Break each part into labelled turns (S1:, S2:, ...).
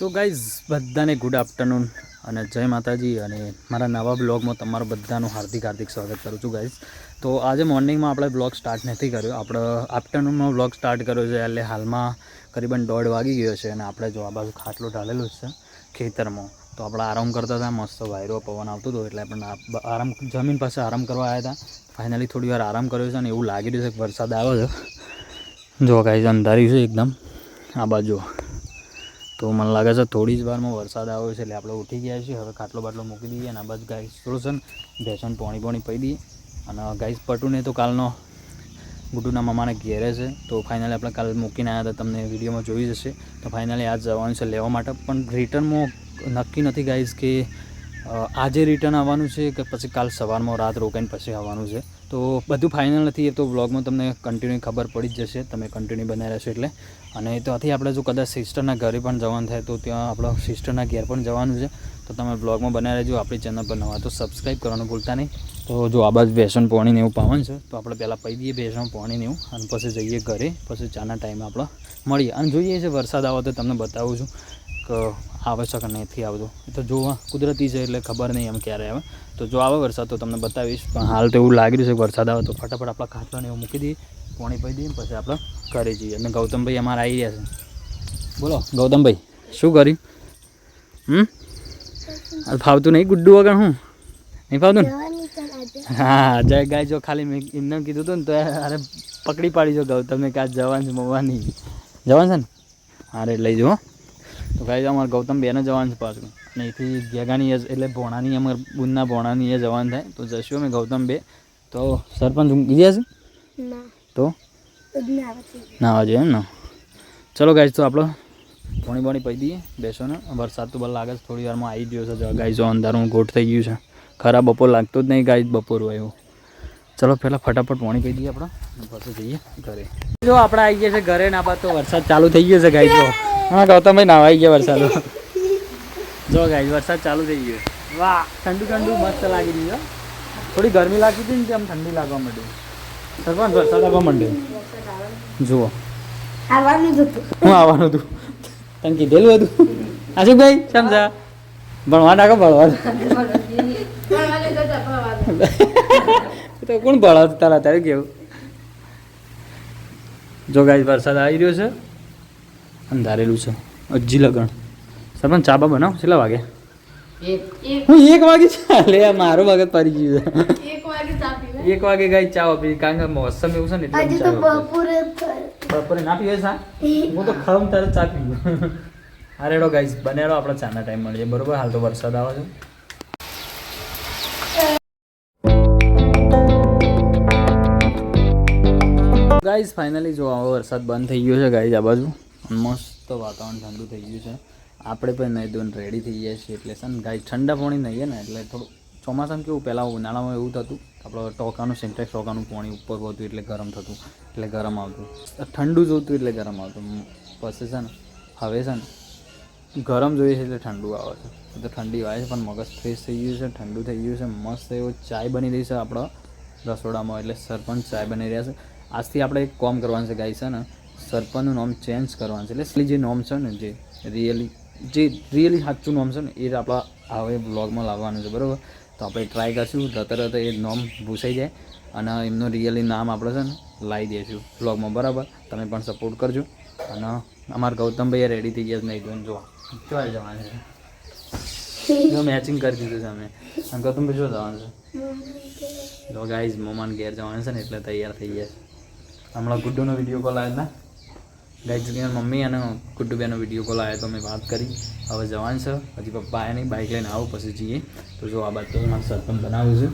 S1: તો ગાઈઝ બધાને good afternoon અને જય માતાજી અને મારા નવા બ્લોગમાં તમારું બધાનું હાર્દિક હાર્દિક સ્વાગત કરું છું ગાઈઝ તો આજે મોર્નિંગમાં આપણે બ્લોગ સ્ટાર્ટ નથી કર્યો. આપણે આફ્ટરનૂનમાં બ્લોગ સ્ટાર્ટ કર્યો છે. એટલે હાલમાં કરીબન દોઢ વાગી ગયો છે અને આપણે જો આ બાજુ ખાટલો ઢાલેલો છે ખેતરમાં. તો આપણે આરામ કરતા હતા. મસ્ત વાયરો પવન આવતો હતો એટલે આપણે આરામ જમીન પાસે આરામ કરવા આવ્યા હતા. ફાઇનલી થોડી વાર આરામ કર્યો છે અને એવું લાગી રહ્યું છે કે વરસાદ આવ્યો છે. જો ગાઈઝ અંધાર્યું છે એકદમ. આ બાજુ તો મને લાગે છે થોડી જ વારમાં વરસાદ આવ્યો છે એટલે આપણે ઉઠી ગયા છીએ. હવે ખાટલો બાટલો મૂકી દઈએ અને આ બાજુ ગાઈસ થોડું છે ને? ભેસન પોણી પોણી પી દઈએ. અને ગાઈસ પટુને તો કાલનો ગુડુના મામાને ઘેરે છે. તો ફાઇનલી આપણે કાલ મૂકીને આવ્યા હતા. તમને વિડીયોમાં જોઈ જશે તો ફાઇનલી આજ જવાનું છે લેવા માટે. પણ રિટર્નમાં નક્કી નથી ગાઈસ કે આજે રિટર્ન આવવાનું છે કે પછી કાલ સવારમાં રાત રોકાઈને પછી આવવાનું છે. તો બધું ફાઇનલ નથી, એ તો વ્લોગમાં તમને કન્ટિન્યુ ખબર પડી જ જશે. તમે કન્ટિન્યુ બનાવી રહેશો એટલે. અને ત્યાંથી આપણે જો કદાચ સિસ્ટરના ઘરે પણ જવાનું થાય, તો ત્યાં આપણા સિસ્ટરના ઘેર પણ જવાનું છે. તો તમે વ્લોગમાં બનાવી રહેજો, આપણી ચેનલ પર નવા તો સબસ્ક્રાઈબ કરવાનું ભૂલતા નહીં. તો જો આ બાજુ બેસન પોણીને એવું પાવન છે, તો આપણે પહેલાં પી દઈએ બેસન પોણીને એવું. અને પછી જઈએ ઘરે, પછી ચાના ટાઈમે આપણે મળીએ. અને જોઈએ છે વરસાદ આવે તો તમને બતાવું છું. કે આવે છે કે નથી આવતું? તો જોવા, કુદરતી છે એટલે ખબર નહીં એમ ક્યારે આવે. તો જો આવે વરસાદ તો તમને બતાવીશ. પણ હાલ તો એવું લાગી રહ્યું છે વરસાદ આવે તો ફટાફટ આપણા ખાટલાને એવું મૂકી દઈએ, પાણી પી દઈએ પછી આપણે કરી જઈએ. અને ગૌતમભાઈ અમારા આવી રહ્યા છે. બોલો, ગૌતમભાઈ, શું કર્યું? હમ? ફાવતું નહીં ગુડ્ડુ વગર હું? નહીં ફાવતું ને? હા, જય ગાય જો ખાલી મેં એમને કીધું હતું ને તો અરે પકડી પાડી જો ગૌતમને કે આ જવાન છે મવાની જવાન છે ને? અરે લઈ જો હો. તો ગાય અમારે ગૌતમ બેને જવાનું છે પાછું. અને એથી ગેગાની એટલે ભોણાની અમારે બુનના ભોણાની એ જવાનું થાય. તો જશું અમે ગૌતમ બે. તો સરપંચ ગયા છે તો?
S2: ના આવે છે.
S1: એમ ને? ચલો ગાઈઝ તો આપણો ભોણી ભોણી પી દઈએ. બેસો ને. વરસાદ તો બધા લાગે છે. થોડી વારમાં આવી ગયો છે. ગાઈઝો અંધારું ગોઠ થઈ ગયું છે. ખરા બપોર લાગતો જ નહીં ગાઈઝ બપોર હોય એવું. ચલો પહેલાં ફટાફટ પાણી પી દઈએ આપણે પછી જઈએ ઘરે. જો આપણે આવી ગયા છે ઘરે ના બાદ તો વરસાદ ચાલુ થઈ ગયો છે ગાય જો. હા ગૌતમભાઈ નાવાઈ આવી ગયા વરસાદ જો ગાઈ વરસાદ ચાલુ થઈ ગયો. વાહ ઠંડુ ઠંડુ મસ્ત લાગી રહ્યું. થોડી ગરમી લાગતી હતી ને તેમ ઠંડી લાગવા માંડી. સરપંચ વરસાદ આવવા માંડ્યો જુઓ.
S2: આવવાનું હતું.
S1: હું આવવાનું હતું. તને કીધેલું હતું? આશુભાઈ સમજા ભણવા નાખો ભણવા તો કોણ ભણાવ તારા તારે કેવું? જો ગાઈ વરસાદ આવી રહ્યો છે. અંધારેલું છે. અજી લગણ. સરપંચ ચા બા બનાવ? કેટલા વાગે? હું એક વાગે ચાલે મારો વખત પડી ગયું છે. એક વાગે ગાય ચા આપી કારણ કે મોસમ એવું છે ને ચા
S2: તો બપોરે
S1: બપોરે ના પીવે સા હું. તો ખરમ તરત ચા પીવું હારેડો ગાઈસ બનેડો આપણે ચાના ટાઈમ મળીએ. બરોબર? હાલ તો વરસાદ આવે છે. ગાઈઝ ફાઇનલી જો આવો વરસાદ બંધ થઈ ગયો છે ગાઈઝ આ બાજુ. મસ્ત વાતાવરણ ઠંડુ થઈ ગયું છે. આપણે પણ નહીં ધોઈને રેડી થઈ ગયા છીએ એટલે છે ને ગાય ઠંડા પાણી નહીં ને, એટલે થોડું ચોમાસામાં કેવું પહેલાં ઉનાળામાં એવું થતું આપણો ટોકાનું સિન્ટેક્સ ટોકાનું પાણી ઉપર હોતું એટલે ગરમ થતું, એટલે ગરમ આવતું. ઠંડુ જોતું એટલે ગરમ આવતું. પછી છે ને, હવે છે ને, ગરમ જોઈએ છે એટલે ઠંડુ આવે છે. તો ઠંડી આવે છે, પણ મગજ ફ્રેશ થઈ ગયું છે, ઠંડુ થઈ ગયું છે, મસ્ત એવો ચાય બની રહી છે આપણા રસોડામાં, એટલે સરપંચ ચાય બની રહ્યા છે. આજથી આપણે એક કોમ કરવાનું છે ગાય છે ને સરપંચનું નામ ચેન્જ કરવાનું છે. એટલે જે નોમ છે ને, જે રિયલી જે રિયલી સાચું નામ છે ને, એ આપણા હવે બ્લોગમાં લાવવાનું છે, બરાબર? તો આપણે ટ્રાય કરશું. તરત એ નોમ ભૂસાઈ જાય અને એમનું રિયલી નામ આપણે છે ને લાવી દઈશું બ્લોગમાં બરાબર? તમે પણ સપોર્ટ કરજો. અને અમારા ગૌતમભાઈ રેડી થઈ ગયા નહીં જોઈને જોવા ચોય જવાનું છે? મેચિંગ કરી દીધું છે અમે. અને ગૌતમભાઈ શું જવાનું છે? જો ગાઈઝ મમાન ઘેર જવાનું છે ને, એટલે તૈયાર થઈ ગયા છે. હમણાં ગુડ્ડુનો વીડિયો કોલ આવ્યો હતા ગાઈઝ મમ્મી અને ગુડ્ડુબેનો વિડીયો કોલ આવ્યો તો મેં વાત કરી હવે જવાનું છે હજી પપ્પા આવ્યા નહીં બાઇક લઈને આવું પછી જઈએ તો જો આ બાદ તો મારે સરપંચ બનાવ્યું છે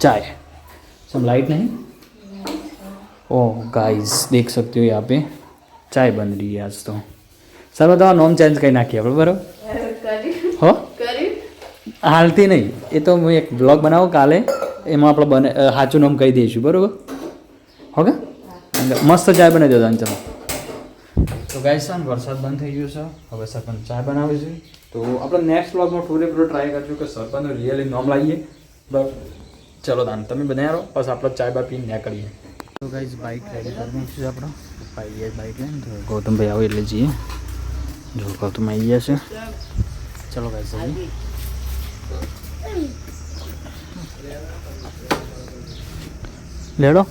S1: ચાય સમ लाइट नहीं ओह गाइस देख सकते हो यहाँ पे चाय बन रही है आज तो સર તમારા નોમ ચેન્જ કરી નાખીએ આપણે બરાબર હો હાલથી નહીં એ તો હું એક બ્લોગ બનાવું કાલે એમાં આપણે બને અ, સાચું નામ કહી દઈશું બરાબર ઓકે મસ્ત ચાય બનાવી દેજો ચાલો તો ગાઈસ છે વરસાદ બંધ થઈ ગયો છે. હવે સરપંચ ચા બનાવે છે. તો આપણે નેક્સ્ટ બ્લોગમાં પૂરેપૂરો ટ્રાય કરશું કે સરપંચનું રિયલી નોમ લાવીએ. બરાબર ચલો તાન, તમે બનાવી રહો. બસ આપણે ચાય બા પીને નીકળીએ તો ગાઈઝ બાઇક રેડી કરી નાખીશું આપણે. ગયા બાઇક લઈને તો ગૌતમભાઈ આવે એટલે જઈએ. જો ગૌતમ આવી ગયા છે. ચલો ગાઈસ જઈએ. લેડો.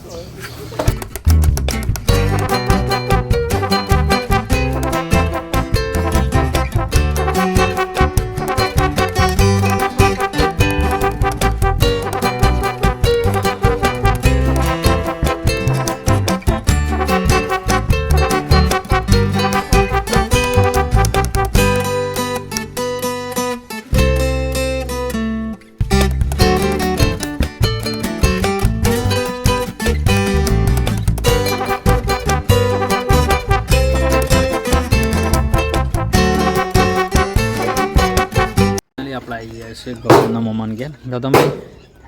S1: ગૌતમભાઈ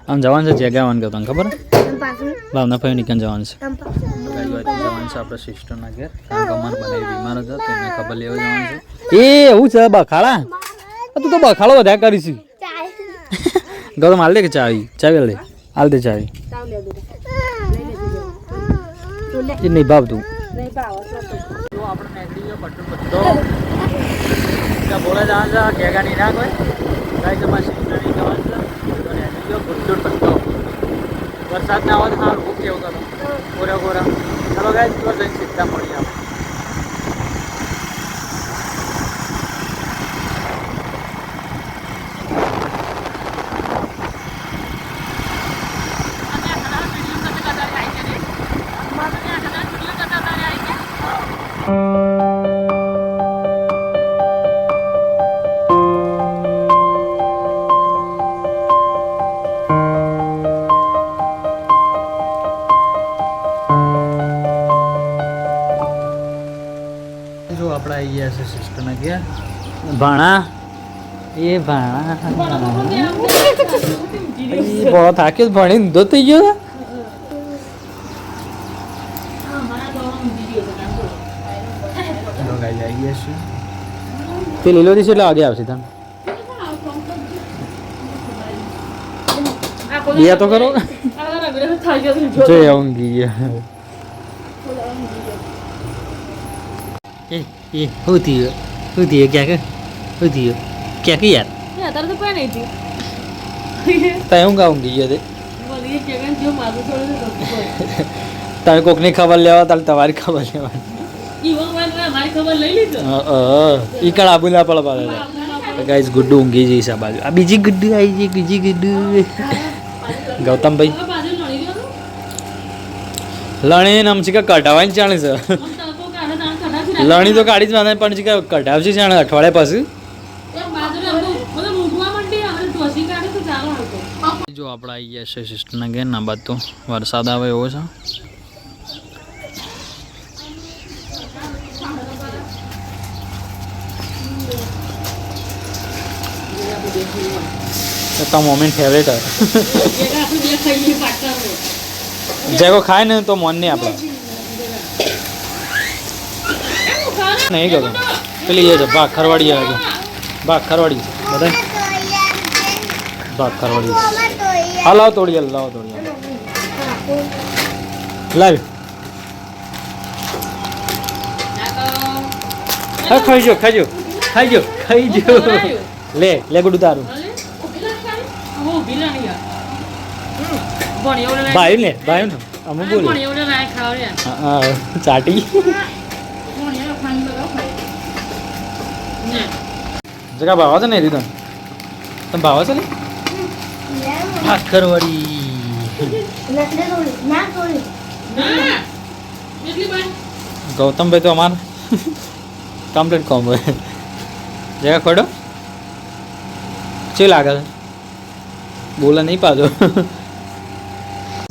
S1: આમ જવાનું છે? જગ્યા આવવાનું તમને ખબર?
S2: તમ
S1: ભાવના ભાઈ નીકળ જવાનું છે.
S2: તમ
S1: જવાનું છે આપણા સિસ્ટરના ઘેર. કારણ કે બનાવી બીમાર હતા તો ખબર લેવા જવાનું છે. એ, એવું છે, બખાડા? તું તો બખાડો વધારે કરીશ. ગૌતમ, હાલ દે કે ચાવી? ચાવી હાલ દે. હાલ દે ચાવી. એ નહીં ભાવ તું. આપણે બોલે જવાનું છે કેગા નહીં ના કોઈ ગાઈ તમારે સિસ્ટરની જવાનું છે. તો નીકળી ગયો વરસાદ ના આવે તો સારું ખૂબ કેવું કરો? ગોરા ગોરા. ચલો ગાય તો જઈને સીધા મળી આપણે ભાણા? એ ભાણા. બહુ થાક્યો ભણી ઊંધો થઈ ગયો ગયા. તે લીલો દિવસ એટલે આગે આવશે તમે યા તો કરો જય ગયા એ એ થયું? શું થયું ક્યાંક શું થયું ક્યાં યાર
S3: અત્યારે તો કોઈ નહીં થયું
S1: તય ઊંઘા ઊંઘી ગયો તે
S3: બધી એક જગ્યાએ જો માથું થોડું
S1: તારે કોકની ખબર લેવા તારે તમારી ખબર લેવાની ઈ કણ આબુ ના પડે પાડે ગાઈસ ગુડ્ડુ ઊંઘી જઈ છે આ બાજુ આ બીજી ગુડ્ડુ આવી ગઈ બીજી ગુડ્ડુ ગૌતમભાઈ લણી નામ છે કે કઢાવાની જાણે છે
S3: આમ તડકો કાઢે તાણ કઢાવશે ને.
S1: લણી તો કાઢી જ વાંધા પણ છે કે કઢાવશે જાણે અઠવાડિયા પછી. જો આપણે આવી ગયા છે સિસ્ટરના ઘેર ના બાદ તો વરસાદ આવે એવો છે. તો મોમેન્ટ ફેવરેટ હોય જેકો ખાય ને તો મન નહીં આપણે
S3: ખાને
S1: નહીં ગયો પેલી એ છે ભાગ ખરવાડી આવે ભાગ ખરવાડી છે. બધા ભાગ ખરવાડી છે. હા લાવ તોડી લાવ તોડી લાવી. હા ખાઈ જો ખાઈ જો ખાઈ જો ખાઈ જો લે લે ગુડ તારું. ભાઈ ને ભાઈ ને અમે બોલે. ચાટી. જગા ભાવા છે ને રીતન તમે ભાવા છે ને? ભાગ ખરવાડી
S2: ના થોડી
S1: ગૌતમભાઈ તો અમાર કમ્પ્લીટ કોમ હોય જગા ખોડો. શું લાગે બોલે નહીં પાછો.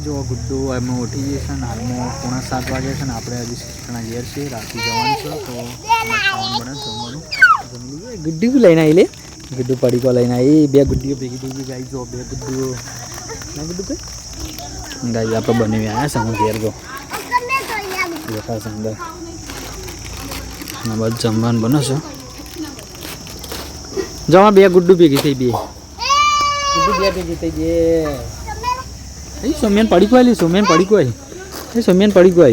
S1: જો ગુડ્ડુ અમે ઉઠી જઈએ છે ને હાલમાં પોણા સાત વાગે છે ને આપણે હજી સિસ્ટરના ઘેર છીએ રાતે જવાનું છે, તો ખાવાનું બને, જમવાનું. જમી ગુડ્ડી લઈને આવી લે ગુડ્ડુ પડીકો લઈને આવી બે ગુડ્ડીઓ ભેગી ભેગી ગાઈ જો બે ગુડ્ડીઓ. ગુડ્ડુ ભાઈ ગાઈ આપણે બની આવ્યા છે હું ઘેર જો. બસ જમવાનું બનો છે. જવા બે ગુડ્ડુ ભેગી થઈ બે ગુડ્ડુ બે ભેગી થઈ બે એ સોમિયાન પડી કોઈ સોમિયાન પડી કોઈ એ સોમિયાન પડી ગયો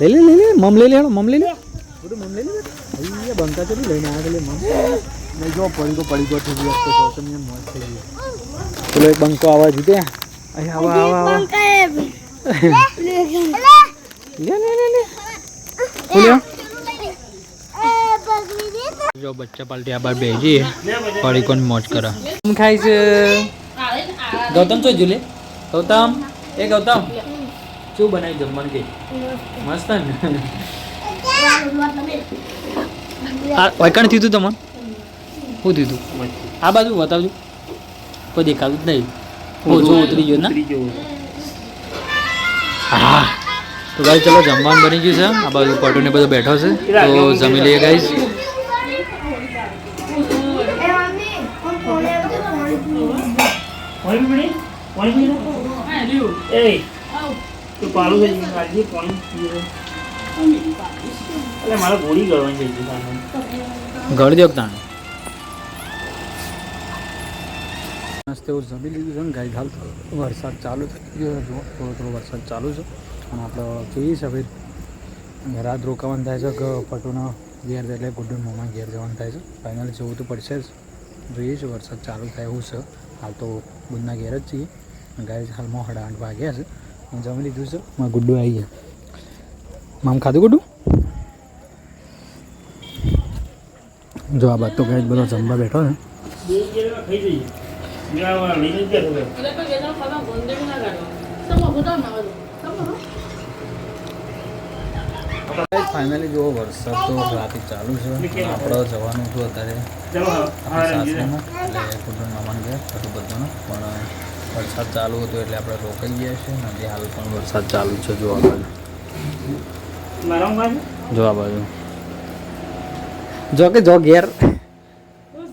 S1: લઈ લે લઈ લે મમ લઈ લે મમ લઈ લે. ગુડ્ડુ મમ લઈ લે. બંકા તો લઈને આવે લે મમ. નહીં જો પડીકો પડીકો થઈ ગયો તો જો તમે થઈ ગયો. પેલો એક બંકો આવા જીતે. અહીં આવા આવા આવા. લે લે લે લે. ખોલ્યો જો બચ્ચા પાલટી આ બાર બેસી પડી કોણ મોજ કરા. કેમ ખાય છે? ગૌતમ તો જુલે ગૌતમ? એ ગૌતમ શું બનાવી જમવાનું કે? મસ્ત ને. આ વાયકણ થયું તમને? શું થયું આ બાજુ બતાવજો. કોઈ દેખાતું જ નહીં. ઓછો ઉતરી ગયો ના. હા. તો ગાઈ ચલો જમવાનું બની ગયું છે. આ બાજુ પટુ ને બધો બેઠો છે. તો જમી લઈએ ગાઈસ
S4: પાણી
S3: પી લો.
S4: એ
S3: આવ.
S4: તો પાલું થઈ ગયું પાણી લો. એટલે મારે ગોળી ગળવાની છે હજી સામે
S1: ઘર દેવ તાણ. મસ્ત એવું જમી લીધું છે ને ગાઈ હાલ વરસાદ ચાલુ થઈ ગયો છે થોડો થોડો વરસાદ ચાલુ છે. અને આપણે જોઈએ છે ભાઈ રાત રોકાવાનું થાય છે કે પટુના ઘેર એટલે ગુડ્ડુ મોમાં ઘેર જવાનું થાય છે. ફાઇનલ જવું તો પડશે જ. જોઈએ છે વરસાદ ચાલુ થાય એવું છે. હાલ તો બુધના ઘેર જ છીએ. ગાય હાલમાં મોહડા આઠ વાગ્યા છે. હું જમી લીધું છે. મારા ગુડ્ડુ આવી ગયા. મામ ખાધું ગુડ્ડુ? જો આ બાદ તો ગાય બધો જમવા બેઠો
S3: ના.
S1: ફાઇનલી જો વરસાદ તો રાતે ચાલુ છે. આપણે જવાનું હતું અત્યારે. સાસરીમાં. એટલે કુટુંબ નવાનું ગયા, બધું બધાનું. પણ વરસાદ ચાલુ હતો એટલે આપણે રોકાઈ ગયા છે અને હાલ પણ વરસાદ ચાલુ છે જો આ બાજુ. જો આ બાજુ. જો કે જો ઘેર.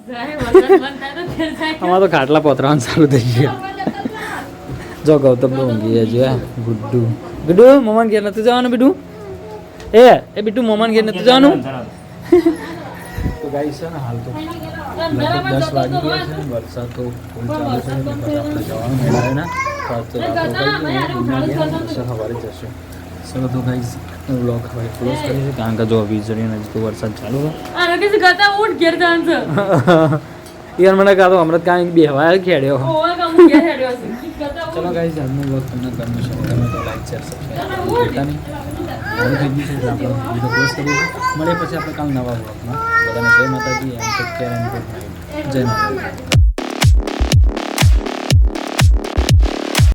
S3: જાય, થાય તો જાય.
S1: ખાટલા પોતરાવાનું ચાલુ થઈ ગયા. જો ગૌતમ તો ઊંઘી ગયા છે ગુડ્ડુ. ગુડ્ડુ મમાન ઘેર નથી જવાનું બીડું? એ એ બીટું મમાન ઘેર નથી જવાનું? તો ગાઈ છે ને હાલ તો લગભગ દસ વાગી ગયા છે વરસાદ તો ફૂલ ચાલુ છે એટલે આપણે જવાનું મેળાવે ના. તો રાત રોકાઈ ગઈ દુનિયા ગયા વરસાદ સવારે જશે. ચલો તો ગાઈસ બ્લોગ હવે ક્લોઝ છીએ કારણ કે જો વીજળી નજીક તો વરસાદ ચાલુ છે. યાર મને કાં તો હમણાં કાંઈક બેહવા ખેડ્યો. ચલો ગાઈઝ આજનો બ્લોગ તમને ગમ્યો છે, તમે તો લાઈક શેર સબસ્ક્રાઈબ મળીએ પછી આપણે કાલ નવા બ્લોગમાં બધાને જય માતાજી એમ take care and good night જય માતાજી.